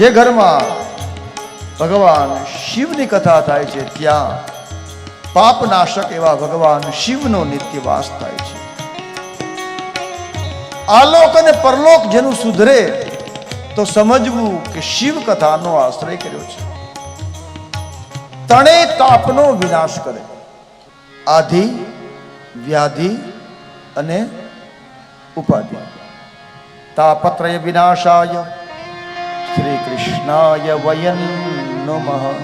જે ઘરમાં ભગવાન શિવની કથા થાય છે, ત્યાં પાપનાશક એવા ભગવાન શિવનો નિત્ય વાસ થાય છે. આલોક અને પરલોક જેનું સુધરે તો સમજવું કે શિવ કથાનો આશ્રય કર્યો છે. તણે તાપનો વિનાશ કરે. આધિ, વ્યાધિ અને ઉપાધિ. તાપત્રય વિનાશાય શ્રી કૃષ્ણાય વયન નમઃ.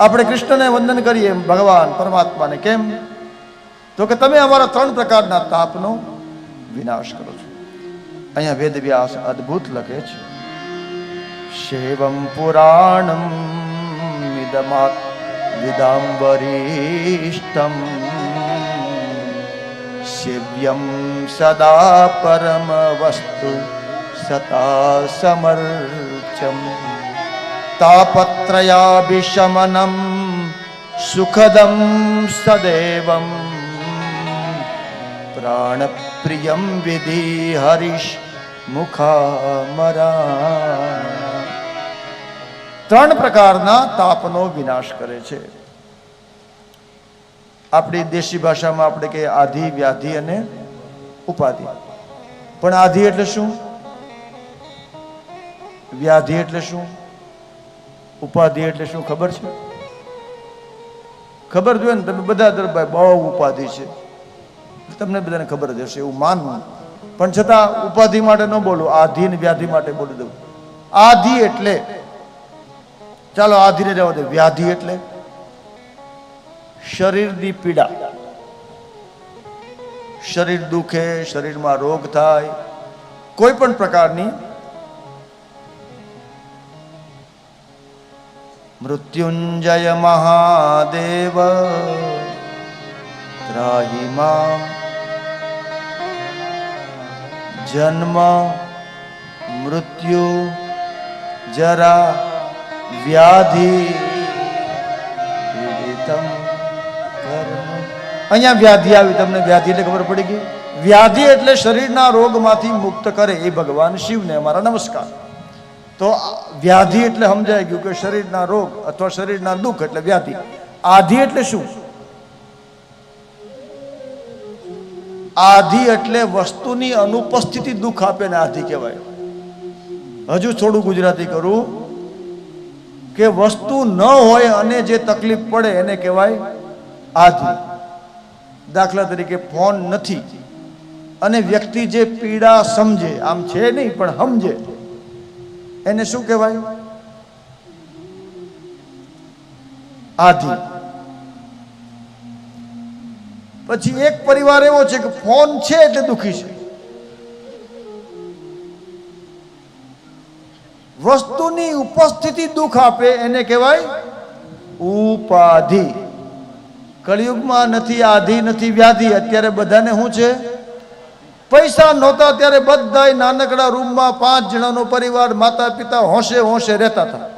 આપણે કૃષ્ણને વંદન કરીએ ભગવાન પરમાત્માને કેમ? તો કે તમે અમારા ત્રણ પ્રકારના તાપનો વિનાશ કરો છો. અહીંયા વેદ વ્યાસ અદ્ભુત લખે છે. શૈવમ પુરાણમ વિદમાત વિદાંબરીષ્ટમ. સેવ્યમ સદા પરમ વસ્તુ સમર્ચમ તાપત્રયાભિશમનમ સુખદમ સદેવમ પ્રાણપ્રિયમ વિધિ હરીશ ત્રણ પ્રકારના તાપનો વિનાશ કરે છે. આપણી દેશી ભાષામાં આપણે કે આધિ, વ્યાધિ અને ઉપાધિ. પણ આધિ એટલે શું? વ્યાધિ એટલે શું? ઉપાધિ એટલે શું ખબર છે? ખબર જોઈએ ને તમે બધા દરબાર બહુ ઉપાધિ છે. તમને બધાને ખબર જ હશે, એવું માનવું. પણ છતાં ઉપાધિ માટે ન બોલું આધિ ને વ્યાધિ માટે બોલી દઉં. આધિ એટલે, ચાલો આધિને રહેવા દે, વ્યાધિ એટલે શરીરની પીડા. શરીર દુખે, શરીરમાં રોગ થાય, કોઈ પણ પ્રકારની મૃત્યુંજય મહાદેવ ત્રાહિમા જન્મ મૃત્યુ જરા વ્યાધિ અહીંયા વ્યાધિ આવી, તમને વ્યાધિ એટલે ખબર પડી ગઈ? વ્યાધિ એટલે શરીરના રોગમાંથી મુક્ત કરે એ ભગવાન શિવને અમારા નમસ્કાર. તો વ્યાધિ એટલે સમજાય ગયું કે શરીરના રોગ અથવા શરીરના દુઃખ એટલે વ્યાધિ. આધિ એટલે શું? આધિ એટલે વસ્તુની અનુપસ્થિતિ દુઃખ આપે ને આધિ કહેવાય. હજુ થોડું ગુજરાતી કરું. કે વસ્તુ ન હોય અને જે તકલીફ પડે એને કહેવાય આધિ. દાખલા તરીકે ફોન નથી. અને વ્યક્તિ જે પીડા સમજે, આમ છે નહીં, પણ સમજે. એને શું કહેવાય? આધિ પછી એક પરિવાર એવો છે કે ફોન છે એટલે દુખી છે. વસ્તુની ઉપસ્થિતિ દુઃખ આપે એને કહેવાય ઉપાધિ. કળિયુગમાં નથી, આધિ નથી, વ્યાધિ. અત્યારે બધાને શું છે? પૈસા નહોતા ત્યારે બધાય નાનકડા રૂમમાં પાંચ જણાનો પરિવાર માતા પિતા હોંશે હોંશે રહેતા હતા.